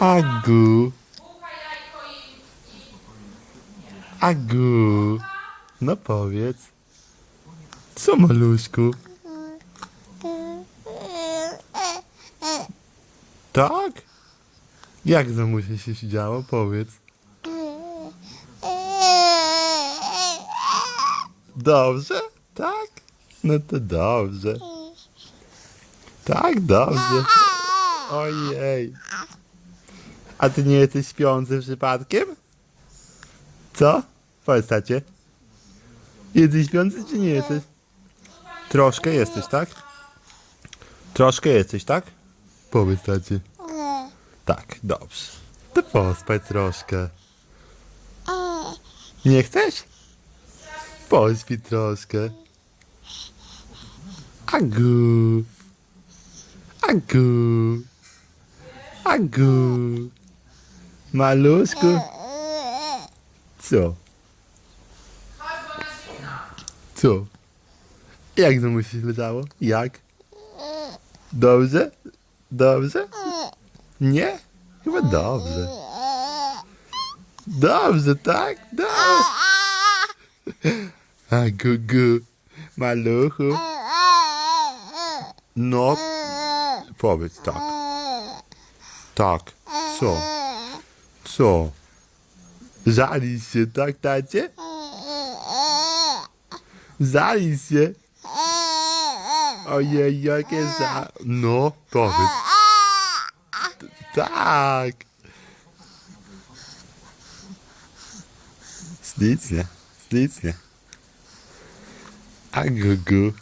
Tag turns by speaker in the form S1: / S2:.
S1: Agu. Agu. No powiedz. Co maluszku? Tak? Jak mamusia się siedziało? Powiedz. Dobrze? Tak? No to dobrze. Tak, dobrze. Ojej. A ty nie jesteś śpiący przypadkiem? Co? Powiedz tacie. Jesteś śpiący czy nie jesteś? Troszkę jesteś, tak? Troszkę jesteś, tak? Powiedz tacie. Tak, dobrze. To pospaj troszkę. Nie chcesz? Pośpi troszkę. Agu. Agu. Agu. Maluszku. Co? Co? Jak znowu się leżało? Jak? Dobrze? Dobrze? Nie? Chyba dobrze. Dobrze, tak? Dobrze. A gugu. Maluchu. No, powiedz tak. Tak. Co? Co? Żalisz tak, tacie? Żalisz się? Ojej, jakie za... No, powiedz. Tak. Ślicznie, ślicznie. A gugu.